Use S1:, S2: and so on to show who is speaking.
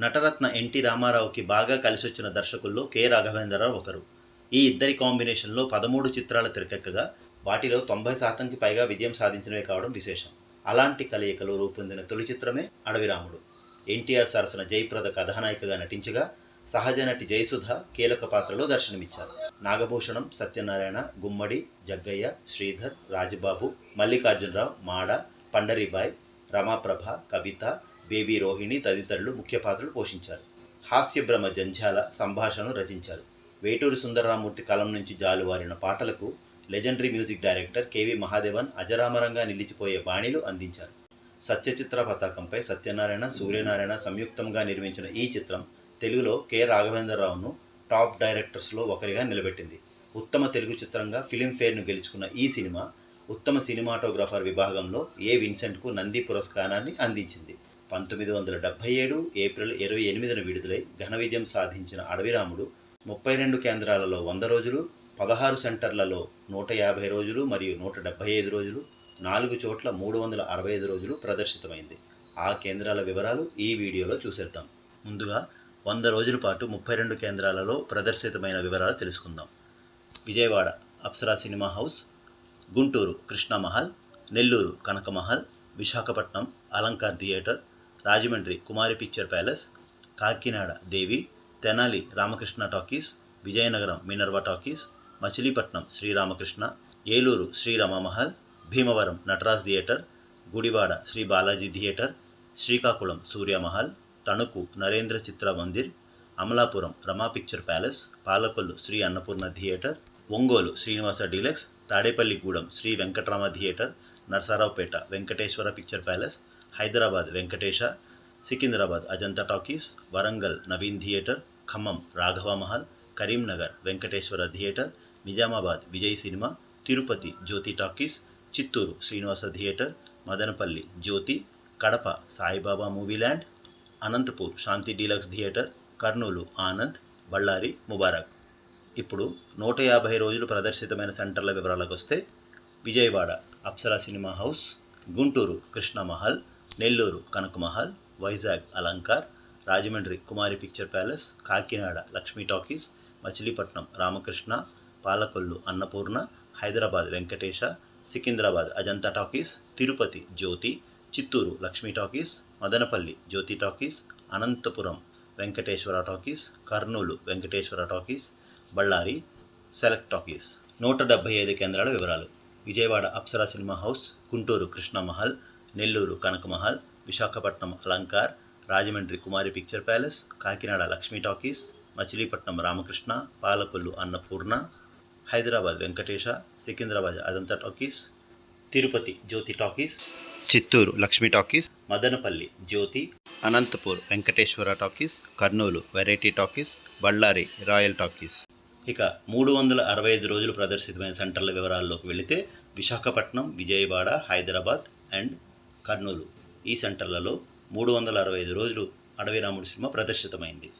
S1: Nataratna NT రామారావుకి బాగా కలిసొచ్చిన దర్శకుల్లో K Raghavendra Rao ఒకరు. ఈ ఇద్దరి కాంబినేషన్లో పదమూడు చిత్రాలు తెరకెక్కగా వాటిలో తొంభై శాతంకి పైగా విజయం సాధించినవే కావడం విశేషం. అలాంటి కలయికలో రూపొందిన తొలి చిత్రమే అడవిరాముడు ఎన్టీఆర్ సరసన జయప్రద కథానాయికగా నటించగా సహజ నటి జయసుధ కీలక పాత్రలో దర్శనమిచ్చారు. నాగభూషణం సత్యనారాయణ గుమ్మడి జగ్గయ్య శ్రీధర్ రాజబాబు మల్లికార్జునరావు మాడ పండరీబాయ్ రమాప్రభ కవిత బేబీ రోహిణి తదితరులు ముఖ్య పాత్రలు పోషించారు. హాస్యభ్రమ జంధ్యాల సంభాషణను రచించారు. వేటూరి సుందరరామూర్తి కలం నుంచి జాలువారిన పాటలకు legendary music director KV Mahadevan అజరామరంగా నిలిచిపోయే బాణీలు అందించారు. సత్యచిత్ర పతాకంపై సత్యనారాయణ సూర్యనారాయణ సంయుక్తంగా నిర్మించిన ఈ చిత్రం తెలుగులో కె. రాఘవేంద్రరావును టాప్ డైరెక్టర్స్లో ఒకరిగా నిలబెట్టింది. ఉత్తమ తెలుగు చిత్రంగా ఫిలింఫేర్ను గెలుచుకున్న ఈ సినిమా ఉత్తమ సినిమాటోగ్రాఫర్ విభాగంలో ఏ విన్సెంట్కు నంది పురస్కారాన్ని అందించింది? పంతొమ్మిది వందల డెబ్భై ఏడు ఏప్రిల్ ఇరవై ఎనిమిదిన విడుదలై ఘన విజయం సాధించిన అడవిరాముడు ముప్పై రెండు కేంద్రాలలో వంద రోజులు పదహారు సెంటర్లలో నూట యాభై రోజులు మరియు నూట డెబ్భై ఐదు రోజులు నాలుగు చోట్ల మూడు వందల అరవై ఐదు రోజులు ప్రదర్శితమైంది. ఆ కేంద్రాల వివరాలు ఈ వీడియోలో చూసేద్దాం. ముందుగా వంద రోజుల పాటు ముప్పై రెండు కేంద్రాలలో ప్రదర్శితమైన వివరాలు తెలుసుకుందాం. Vijayawada Apsara cinema house Guntur Krishna Mahal Nellore Kanaka Mahal Visakhapatnam Alankar theatre Rajahmundry Kumari picture palace Kakinada Devi Tenali Ramakrishna talkies Vizianagaram Minerva talkies Machilipatnam Sri Ramakrishna Eluru Sri Rama Mahal Bhimavaram Nataraj theatre Gudivada Sri Balaji theatre Srikakulam Surya Mahal Tanuku Narendra Chitra Mandir Amalapuram Rama picture palace Palakollu Sri Annapurna theatre Ongole Srinivasa deluxe Tadepalligudem Sri Venkatarama theatre Narasaraopet Venkateswara picture palace Hyderabad Venkatesa Secunderabad Ajanta talkies Warangal Naveen theatre Khammam Raghava Mahal Karimnagar Venkateswara theatre Nizamabad Vijay cinema Tirupati Jyothi talkies Chittoor Srinivasa theatre Madanapalle Jyothi Kadapa Saibaba movie land Anantapur Shanti deluxe theatre Kurnool Anand Bellary Mubarak. ఇప్పుడు నూట యాభై రోజులు ప్రదర్శితమైన సెంటర్ల వివరాలకు వస్తే Vijayawada Apsara cinema house Guntur Krishna Mahal Nellore Kanaka Mahal Vizag Alankar Rajahmundry Kumari picture palace Kakinada Lakshmi talkies Machilipatnam Ramakrishna Palakollu Annapurna Hyderabad Venkatesa Secunderabad Ajanta talkies Tirupati Jyothi Chittoor Lakshmi talkies Madanapalle Jyothi talkies Anantapuram Venkateswara talkies Kurnool Venkateswara talkies Bellary select talkies. నూట డెబ్బై ఐదు కేంద్రాల వివరాలు. Vijayawada Apsara cinema house Guntur Krishna Mahal Nellore Kanaka Mahal Visakhapatnam Alankar Rajahmundry Kumari picture palace Kakinada Lakshmi talkies Machilipatnam Ramakrishna Palakollu Annapurna Hyderabad Venkatesa Secunderabad Ajanta talkies Tirupati Jyothi talkies Chittoor Lakshmi talkies Madanapalle Jyothi Anantapur Venkateswara talkies Kurnool variety talkies Bellary royal talkies. ఇక మూడు వందల అరవై ఐదు రోజులు ప్రదర్శితమైన సెంటర్ల వివరాల్లోకి వెళితే విశాఖపట్నం విజయవాడ హైదరాబాద్ అండ్ కర్నూలు ఈ సెంటర్లలో మూడు వందల అరవై ఐదు రోజులు అడవి రాముడు సినిమా ప్రదర్శితమైంది.